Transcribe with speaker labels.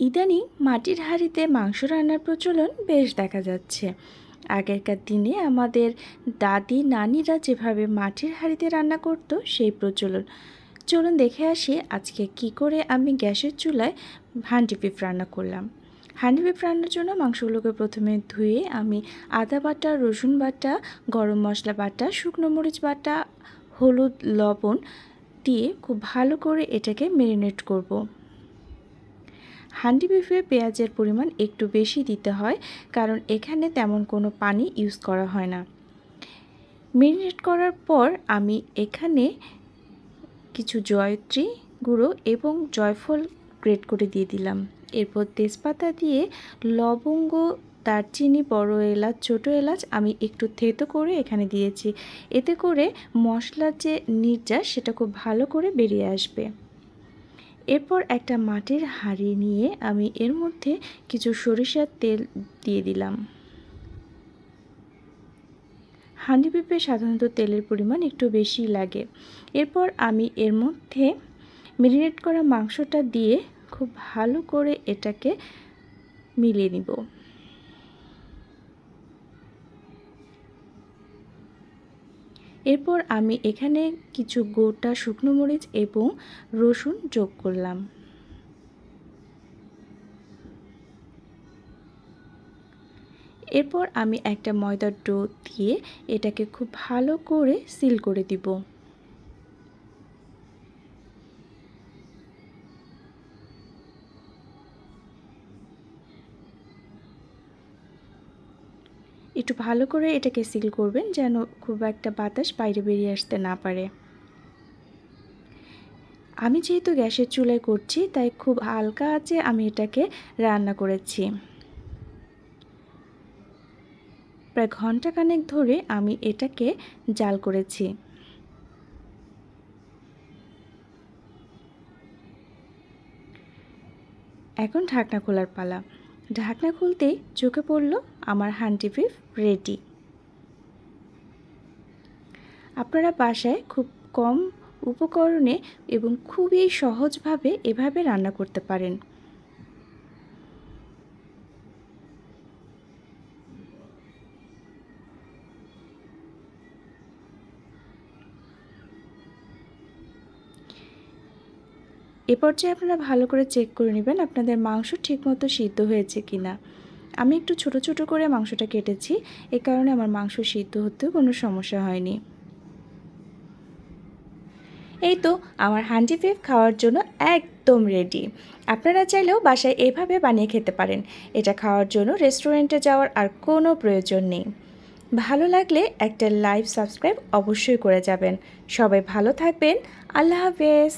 Speaker 1: ইদানিং মাটির হাঁড়িতে মাংস রান্নার প্রচলন বেশ দেখা যাচ্ছে। আগেরকার দিনে আমাদের দাদি, নানিরা যেভাবে মাটির হাঁড়িতে রান্না করতো, সেই প্রচলন। চলুন দেখে আসি আজকে কি করে আমি গ্যাসের চুলায় হাঁডি পিপ রান্না করলাম। হাঁডি পিপ রান্নার জন্য মাংসগুলোকে প্রথমে ধুয়ে আমি আদা বাটা, রসুন বাটা, গরম মশলা বাটা, শুকনো মরিচ বাটা, হলুদ, লবণ দিয়ে খুব ভালো করে এটাকে ম্যারিনেট করব। হান্ডি বিফে পেঁয়াজের পরিমাণ একটু বেশি দিতে হয়, কারণ এখানে তেমন কোনো পানি ইউজ করা হয় না। ম্যারিনেট করার পর আমি এখানে কিছু জয়ত্রী গুঁড়ো এবং জয়ফল গ্রেট করে দিয়ে দিলাম। এরপর তেজপাতা দিয়ে লবঙ্গ, দারচিনি, বড় এলাচ, ছোটো এলাচ আমি একটু থেতো করে এখানে দিয়েছি। এতে করে মশলার যে নির্যাস সেটা খুব ভালো করে বেরিয়ে আসবে। এরপর একটা মাটির হাঁড়ি নিয়ে আমি এর মধ্যে কিছু সরিষার তেল দিয়ে দিলাম। হাঁড়ি পেঁপে সাধারণত তেলের পরিমাণ একটু বেশি লাগে। এরপর আমি এর মধ্যে মেরিনেট করা মাংসটা দিয়ে খুব ভালো করে এটাকে মিলিয়ে নিব। এরপর আমি এখানে কিছু গোটা শুকনো মরিচ এবং রসুন যোগ করলাম। এরপর আমি একটা ময়দার ডো দিয়ে এটাকে খুব ভালো করে সিল করে দিব। একটু ভালো করে এটাকে সিল করবেন যেন খুব একটা বাতাস বাইরে বেরিয়ে আসতে না পারে। আমি যেহেতু গ্যাসের চুলায় করছি, তাই খুব হালকা আছে আমি এটাকে রান্না করেছি। প্রায় ঘন্টাখানেক ধরে আমি এটাকে জাল করেছি। এখন ঢাকনা খোলার পালা। ঢাকনা খুলতেই চোখে পড়ল আমার হান্ডি বিফ রেডি। আপনারা বাসায় খুব কম উপকরণে এবং খুবই সহজভাবে এভাবে রান্না করতে পারেন। এ পর্যায়ে আপনারা ভালো করে চেক করে নেবেন আপনাদের মাংস ঠিকমতো সিদ্ধ হয়েছে কি না আমি একটু ছোট ছোট করে মাংসটা কেটেছি, এ কারণে আমার মাংস সিদ্ধ হতেও কোনো সমস্যা হয়নি। এই তো আমার হান্ডি ফেফ খাওয়ার জন্য একদম রেডি আপনারা চাইলেও বাসায় এভাবে বানিয়ে খেতে পারেন। এটা খাওয়ার জন্য রেস্টুরেন্টে যাওয়ার আর কোনো প্রয়োজন নেই। ভালো লাগলে একটা লাইভ সাবস্ক্রাইব অবশ্যই করে যাবেন। সবাই ভালো থাকবেন। আল্লাহ হাফেজ।